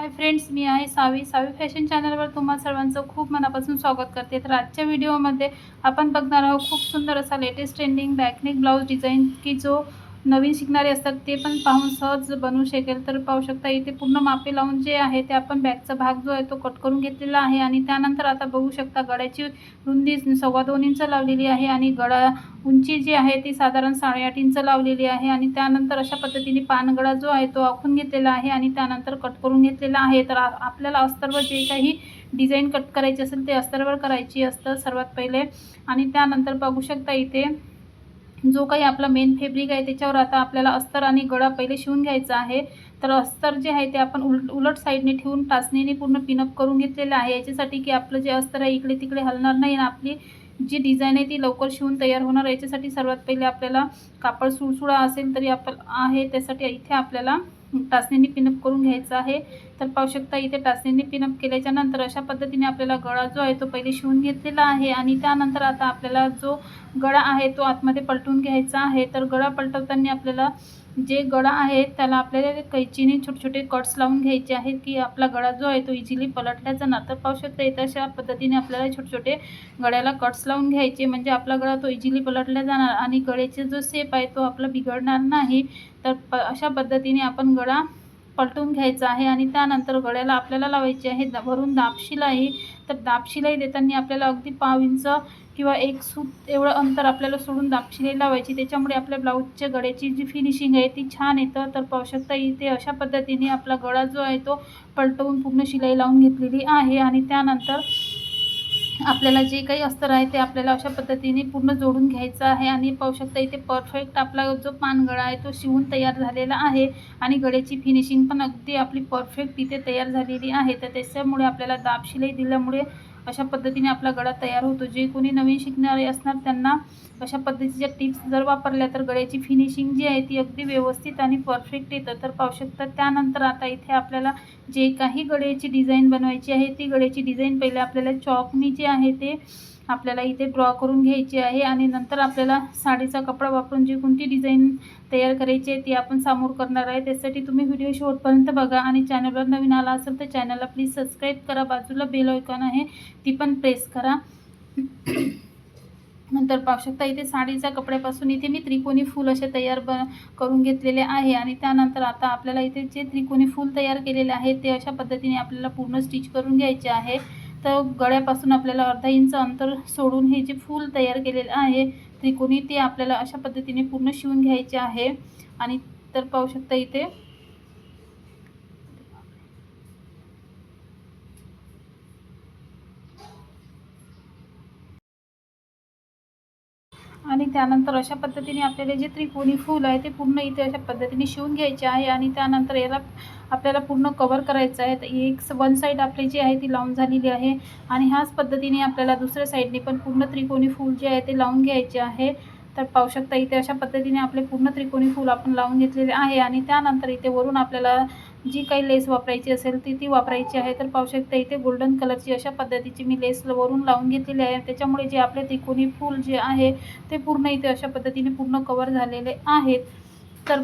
Hi friends मी आहे सावी. सावी fashion चॅनलवर तुम्हा सर्वांचं खूप मनापासून स्वागत करते. तर आजच्या व्हिडिओमध्ये आपण बघणार आहोत खूप सुंदर असा latest trending back neck blouse design की जो नवीन शिकणारे असतात ते पण पाहून सहज बनवू शकेल. तर पाहू शकता इथे पूर्ण मापे लावून जे आहे ते आपण बॅगचा भाग जो आहे तो कट करून घेतलेला आहे. आणि त्यानंतर आता बघू शकता गळ्याची रुंदी सव्वा दोन इंच लावलेली आहे आणि गळा उंची जी आहे ती साधारण साडेआठ इंच लावलेली आहे. आणि त्यानंतर अशा पद्धतीने पानगळा जो आहे तो आखून घेतलेला आहे आणि त्यानंतर कट करून घेतलेला आहे. तर आपल्याला अस्तरवर जे काही डिझाईन कट करायची असेल ते अस्तरवर करायची असतं सर्वात पहिले. आणि त्यानंतर बघू शकता इथे जो काही आपला मेन फॅब्रिक आहे त्याच्यावर आता आपल्याला अस्तर आणि गळा पहिले शिवून घ्यायचा आहे. तर अस्तर जे आहे ते आपण उल उलट साईडने ठेवून टाचणीने पूर्ण पिनअप करून घेतलेलं आहे. याच्यासाठी की आपलं जे अस्तर आहे इकडे तिकडे हलणार नाही आणि आपली जी डिझाईन आहे ती लवकर शिवून तयार होणार. याच्यासाठी सर्वात पहिले आपल्याला कापड सुळसुळा असेल तरी आपण आहे त्यासाठी इथे आपल्याला टाचणीने पिनअप करून घ्यायचं आहे. तर पाहू शकता इथे टाचणीने पिनअप केल्याच्यानंतर अशा पद्धतीने आपल्याला गळा जो आहे तो पहिले शिवून घेतलेला आहे आणि त्यानंतर आता आपल्याला जो गळा आहे तो आतमध्ये पलटून घ्यायचा आहे. तर गळा पलटवताना आपल्याला जे गळा आहे त्याला आपल्याला कैचीने छोटे छोटे कट्स लावून घ्यायचे आहेत की आपला गळा जो आहे तो इझिली पलटल्या जाणार तर पाहू शकता. इथं अशा पद्धतीने आपल्याला छोटे छोटे गळ्याला कट्स लावून घ्यायचे. म्हणजे आपला गळा तो इझिली पलटल्या जाणार आणि गळ्याचे जो सेप आहे तो आपला बिघडणार नाही. तर प अशा पद्धतीने आपण गळा पलटून घ्यायचं आहे आणि त्यानंतर गळ्याला आपल्याला लावायची आहे. द- वरून दाबशिलाई तर दाबशिलाई देताना आपल्याला अगदी पाव इंच किंवा एक सूत एवढं अंतर आपल्याला सोडून दाबशिलाई लावायची. त्याच्यामुळे आपल्या ब्लाऊजच्या गळ्याची जी फिनिशिंग आहे ती छान येतं. तर पाहू शकता इथे अशा पद्धतीने आपला गळा जो आहे तो पलटवून पूर्ण शिलाई लावून घेतलेली आहे. आणि त्यानंतर आपल्याला जे काही अस्तर आहे ते आपल्याला अशा पद्धतीने पूर्ण जोडून घ्यायचं आहे. आणि पाहू शकता इथे परफेक्ट आपला जो पानगळा आहे तो शिवून तयार झालेला आहे. आणि गळ्याची फिनिशिंग पण अगदी आपली परफेक्ट इथे तयार झालेली आहे. तर त्याच्यामुळे आपल्याला दाब शिलाई दिल्यामुळे अशा पद्धतीने आपला गळा तयार होतो. जे कोणी नवीन शिकणारे असणार त्यांना अशा पद्धतीच्या टिप्स जर वापरल्या तर गळ्याची फिनिशिंग जी आहे ती अगदी व्यवस्थित आणि परफेक्ट येतं. तर पाहू शकता त्यानंतर आता इथे आपल्याला जे काही गळ्याची डिझाईन बनवायची आहे ती गळ्याची डिझाईन पहिले आपल्याला चॉकनी जे आहे ते आपल्याला इथे ड्रॉ करून घ्यायची आहे आणि नंतर आपल्याला साडीचा कपडा वापरून जी कोणती डिझाईन तयार करायची आहे ती आपण समोर करणार आहे. त्यासाठी तुम्ही व्हिडिओ शेवटपर्यंत बघा आणि चॅनलवर नवीन आला असेल तर चॅनलला प्लीज सबस्क्राईब करा. बाजूला बेल ऐकॉन आहे ती पण प्रेस करा. नंतर पाहू शकता इथे साडीच्या कपड्यापासून इथे मी त्रिकोणी फूल असे तयार ब करून घेतलेले आहे आणि त्यानंतर आता आपल्याला इथे जे त्रिकोणी फूल तयार केलेले आहे ते अशा पद्धतीने आपल्याला पूर्ण स्टिच करून घ्यायचे आहे. तर गळ्यापासून आपल्याला अर्धा इंच अंतर सोडून हे जे फूल तयार केलेलं आहे त्रिकोणी ते आपल्याला अशा पद्धतीने पूर्ण शिवून घ्यायचे आहे. आणि तर पाहू शकता इथे आणि त्यानंतर अशा पद्धतीने आपल्याला जे त्रिकोणी फूल आहे ते पूर्ण इथे अशा पद्धतीने शिवून घ्यायचे आहे आणि त्यानंतर याला आपल्याला पूर्ण कवर करायचं आहे. तर एक वन साईड आपली जी आहे ती लावून झालेली आहे आणि ह्याच पद्धतीने आपल्याला दुसऱ्या साईडने पण पूर्ण त्रिकोणी फूल जे आहे ते लावून घ्यायचे आहे. तर पाहू शकता इथे अशा पद्धतीने आपले पूर्ण त्रिकोणी फूल आपण लावून घेतलेले आहे आणि त्यानंतर इथे वरून आपल्याला जी काही लेस वापरायची असेल ती ती वापरायची आहे. तर पाहू शकता इथे गोल्डन कलरची अशा पद्धतीची मी लेस वरून लावून घेतलेली आहे. त्याच्यामुळे जे आपले त्रिकोणी फूल जे आहे ते पूर्ण इथे अशा पद्धतीने पूर्ण कवर झालेले आहेत. तर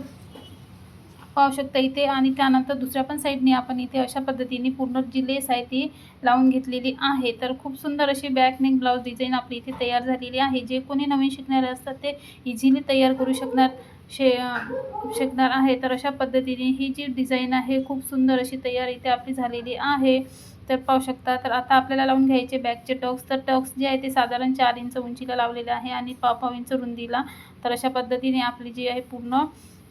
पाहू शकता इथे आणि त्यानंतर दुसऱ्या पण साईडने आपण इथे अशा पद्धतीने पूर्ण जी लेस आहे ती लावून घेतलेली आहे. तर खूप सुंदर अशी बॅक नेक ब्लाऊज डिझाईन आपली इथे तयार झालेली आहे. जे कोणी नवीन शिकणारे असतात ते इझिली तयार करू शकणार. शे शकणार आहे. तर अशा पद्धतीने ही जी डिझाईन आहे खूप सुंदर अशी तयार इथे आपली झालेली आहे. तर पाहू शकता तर आता आपल्याला लावून घ्यायचे बॅकचे टक्स. तर टक्स जे आहे ते साधारण चार इंच उंचीला लावलेले आहे आणि पाव पाव इंच रुंदीला. तर अशा पद्धतीने आपली जी आहे पूर्ण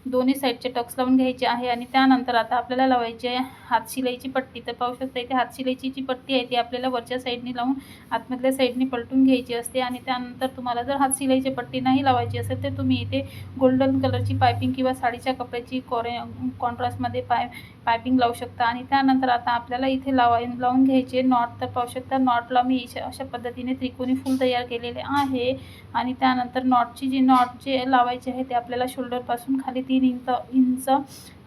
दोन्ही साईडचे टक्स लावून घ्यायचे आहे आणि त्यानंतर आता आपल्याला लावायची आहे हात शिलाईची पट्टी. तर पाहू शकता इथे हात शिलाईची जी पट्टी आहे ती आपल्याला वरच्या साईडने लावून आतमधल्या साईडने पलटून घ्यायची असते आणि त्यानंतर तुम्हाला जर हात शिलाईची पट्टी नाही लावायची असेल तर तुम्ही इथे गोल्डन कलरची पायपिंग किंवा साडीच्या कपड्याची कॉरे कॉन्ट्रास्टमध्ये पाय पायपिंग लावू शकता. आणि त्यानंतर आता आपल्याला इथे लावाय लावून घ्यायचे नॉट. तर पाहू शकता नॉटला मी अशा पद्धतीने त्रिकोणी फूल तयार केलेले आहे. आणि त्यानंतर नॉटची जी नॉट जे लावायचे आहे ते आपल्याला शोल्डरपासून खाली ती तीन इंच इंच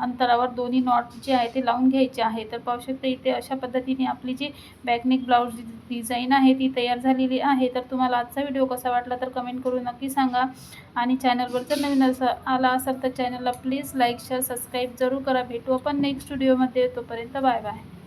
अंतरावर दोन्ही नॉट जे आहे ते लावून घ्यायचे आहे. तर पाहू शकता इथे अशा पद्धतीने आपली जी बॅकनेक ब्लाऊज डिझाईन आहे ती तयार झालेली आहे. तर तुम्हाला आजचा व्हिडिओ कसा वाटला तर कमेंट करून नक्की सांगा. आणि चॅनलवर जर नवीन असं आला असाल तर चॅनलला प्लीज लाईक शेअर सबस्क्राईब जरूर करा. भेटू आपण नेक्स्ट व्हिडिओमध्ये तोपर्यंत बाय बाय